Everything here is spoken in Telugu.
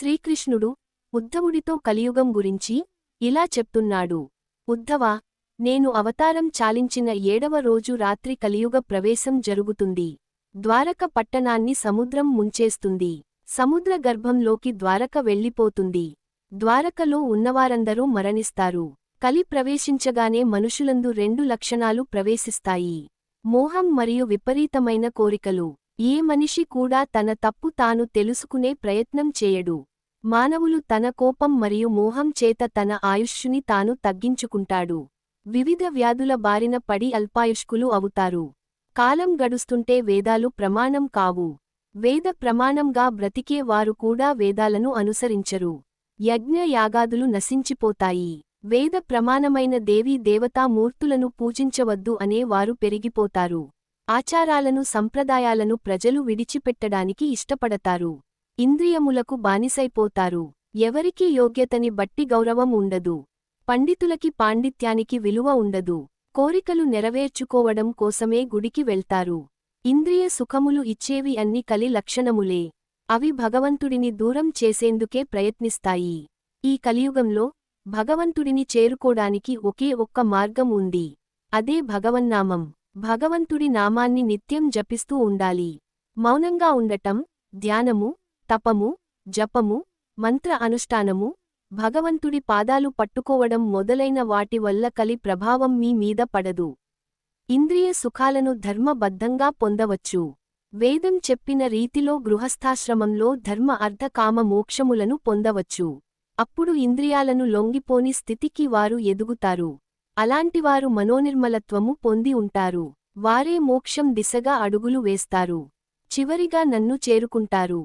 శ్రీకృష్ణుడు ఉద్ధవుడితో కలియుగం గురించి ఇలా చెప్తున్నాడు. ఉద్ధవా నేను అవతారం చాలించిన ఏడవ రోజు రాత్రి కలియుగ ప్రవేశం జరుగుతుంది. ద్వారక పట్టణాన్ని సముద్రం ముంచేస్తుంది. సముద్ర గర్భంలోకి ద్వారక వెళ్ళిపోతుంది. ద్వారకలో ఉన్నవారందరూ మరణిస్తారు. కలి ప్రవేశించగానే మనుషులందు రెండు లక్షణాలు ప్రవేశిస్తాయి. మోహం మరియు విపరీతమైన కోరికలు. ఏ మనిషి కూడా తన తప్పు తాను తెలుసుకునే ప్రయత్నం చేయడు. మానవులు తన కోపం మరియు మోహం చేత తన ఆయుష్యుని తాను తగ్గించుకుంటాడు. వివిధ వ్యాధుల బారిన పడి అల్పాయుష్కులు అవుతారు. కాలం గడుస్తుంటే వేదాలు ప్రమాణం కావు. వేద ప్రమాణంగా బ్రతికే వారు కూడా వేదాలను అనుసరించరు. యజ్ఞయాగాదులు నశించిపోతాయి. వేద ప్రమాణమైన దేవీ దేవతా మూర్తులను పూజించవద్దు అనే వారు పెరిగిపోతారు. ఆచారాలను సంప్రదాయాలను ప్రజలు విడిచిపెట్టడానికి ఇష్టపడతారు. ఇంద్రియములకు బానిసైపోతారు. ఎవరికీ యోగ్యతని బట్టి గౌరవం ఉండదు. పండితులకి పాండిత్యానికి విలువ ఉండదు. కోరికలు నెరవేర్చుకోవడం కోసమే గుడికి వెళ్తారు. ఇంద్రియ సుఖములు ఇచ్చేవి అన్ని కలి లక్షణములే. అవి భగవంతుడిని దూరం చేసేందుకే ప్రయత్నిస్తాయి. ఈ కలియుగంలో భగవంతుడిని చేరుకోడానికి ఒకే ఒక్క మార్గం ఉంది. అదే భగవన్నామం. భగవంతుడి నామాన్ని నిత్యం జపిస్తూ ఉండాలి. మౌనంగా ఉండటం ధ్యానము తపము జపము మంత్ర అనుష్ఠానము భగవంతుడి పాదాలు పట్టుకోవడం మొదలైన వాటి వల్ల కలి ప్రభావం మీ మీద పడదు. ఇంద్రియ సుఖాలను ధర్మబద్ధంగా పొందవచ్చు. వేదం చెప్పిన రీతిలో గృహస్థాశ్రమంలో ధర్మ అర్ధకామ మోక్షములను పొందవచ్చు. అప్పుడు ఇంద్రియాలను లొంగిపోని స్థితికి వారు ఎదుగుతారు. అలాంటివారు మనోనిర్మలత్వము పొంది ఉంటారు. వారే మోక్షం దిశగా అడుగులు వేస్తారు. చివరిగా నన్ను చేరుకుంటారు.